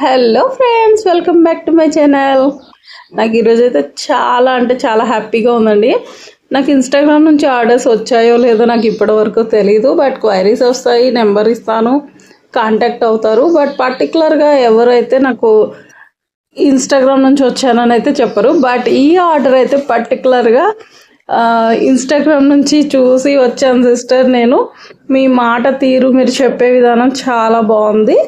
Hello friends welcome back to my channel నాకు ఈరోజు అయితే చాలా అంటే చాలా హ్యాపీగా ఉందండి. నాకు ఇన్స్టాగ్రామ్ నుంచి ఆర్డర్స్ వచ్చాయో లేదో నాకు ఇప్పటివరకు తెలీదు బట్ క్వైరీస్ వస్తాయి నెంబర్ ఇస్తాను కాంటాక్ట్ అవుతారు. బట్ పర్టికులర్గా ఎవరైతే నాకు ఇన్స్టాగ్రామ్ నుంచి వచ్చానని అయితే చెప్పరు. బట్ ఈ ఆర్డర్ అయితే పర్టికులర్గా ఇన్స్టాగ్రామ్ నుంచి చూసి వచ్చాను సిస్టర్ నేను మీ మాట తీరు మీరు చెప్పే విధానం చాలా బాగుంది.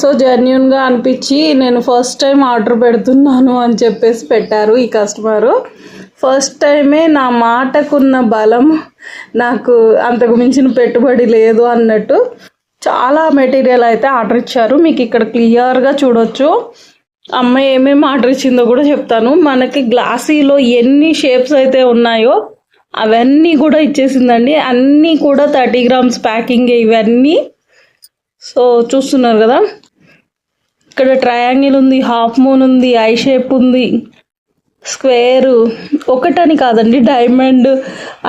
సో జెన్యున్గా అనిపించి నేను ఫస్ట్ టైం ఆర్డర్ పెడుతున్నాను అని చెప్పేసి పెట్టారు ఈ కస్టమరు ఫస్ట్ టైమే నా మాటకున్న బలం నాకు అంతకు మించిన పెట్టుబడి లేదు అన్నట్టు చాలా మెటీరియల్ అయితే ఆర్డర్ ఇచ్చారు. మీకు ఇక్కడ క్లియర్గా చూడొచ్చు. అమ్మాయి ఏమేమి ఆర్డర్ ఇచ్చిందో కూడా చెప్తాను. మనకి గ్లాసీలో ఎన్ని షేప్స్ అయితే ఉన్నాయో అవన్నీ కూడా ఇచ్చేసిందండి. అన్నీ కూడా థర్టీ గ్రామ్స్ ప్యాకింగ్ ఇవన్నీ. సో చూస్తున్నారు కదా? ఇక్కడ ట్రయాంగిల్ ఉంది హాఫ్ మూన్ ఉంది ఐ షేప్ ఉంది స్క్వేరు ఒకటని కాదండి డైమండ్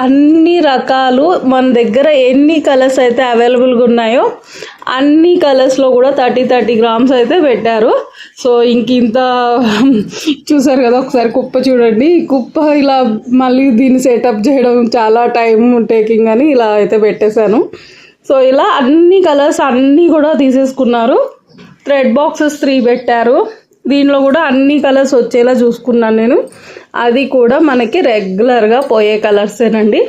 అన్ని రకాలు మన దగ్గర ఎన్ని కలర్స్ అయితే అవైలబుల్గా ఉన్నాయో అన్ని కలర్స్లో కూడా థర్టీ థర్టీ గ్రామ్స్ అయితే పెట్టారు. సో ఇంక ఇంత చూసారు కదా ఒకసారి కుప్ప చూడండి. కుప్ప ఇలా మళ్ళీ దీన్ని సెటప్ చేయడం చాలా టైం టేకింగ్ అని ఇలా అయితే పెట్టేశాను. సో ఇలా అన్ని కలర్స్ అన్నీ కూడా తీసేసుకున్నారు. థ్రెడ్ బాక్సెస్ త్రీ పెట్టారు. దీనిలో కూడా అన్ని కలర్స్ వచ్చేలా చూసుకున్నాను నేను. అది కూడా మనకి రెగ్యులర్గా పోయే కలర్సేనండి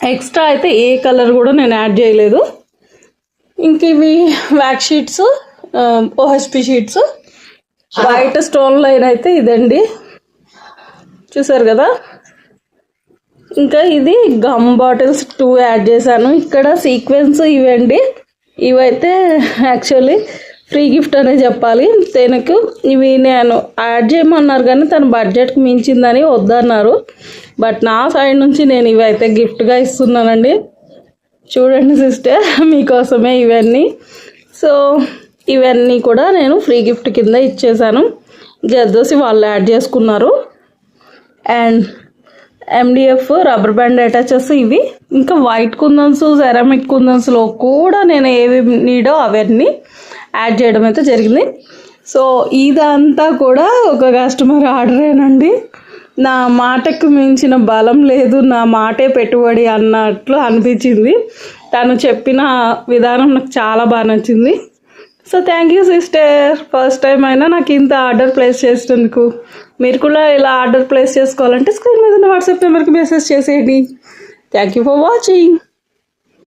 ఎక్స్ట్రా అయితే ఏ కలర్ కూడా నేను యాడ్ చేయలేదు. ఇంక ఇవి wax sheets OHP sheets white stone line అయితే ఇదండి. చూసారు కదా? ఇంకా ఇది గమ్ బాటిల్స్ టూ యాడ్ చేశాను. ఇక్కడ సీక్వెన్స్ ఇవండి. ఇవైతే యాక్చువల్లీ ఫ్రీ గిఫ్ట్ అనే చెప్పాలి. తనకు ఇవి నేను యాడ్ చేయమన్నారు కానీ తన బడ్జెట్కి మించిందని వద్దన్నారు. బట్ నా సైడ్ నుంచి నేను ఇవైతే గిఫ్ట్గా ఇస్తున్నానండి. చూడండి సిస్టర్ మీకోసమే ఇవన్నీ. సో ఇవన్నీ కూడా నేను ఫ్రీ గిఫ్ట్ కింద ఇచ్చేసాను జర్దోసి వాళ్ళు యాడ్ చేసుకున్నారు. And MDF rubber band attaches ఇవి. ఇంకా వైట్ కుందన్స్ సెరామిక్ కుందన్స్లో కూడా నేను ఏవి నీడో అవన్నీ యాడ్ చేయడం అయితే జరిగింది. సో ఇదంతా కూడా ఒక కస్టమర్ ఆర్డరేనండి. నా మాటకు మించిన బలం లేదు నా మాటే పెట్టుబడి అన్నట్లు అనిపించింది. తను చెప్పిన విధానం నాకు చాలా బాగా నచ్చింది. So thank you sister first time అయినా నాకు ఇంత ఆర్డర్ ప్లేస్ చేసినందుకు. మీరు కూడా ఇలా ఆర్డర్ ప్లేస్ చేసుకోవాలంటే స్క్రీన్ మీద ఉన్న వాట్సాప్ నెంబర్కి మెసేజ్ చేసేయండి. Thank you for watching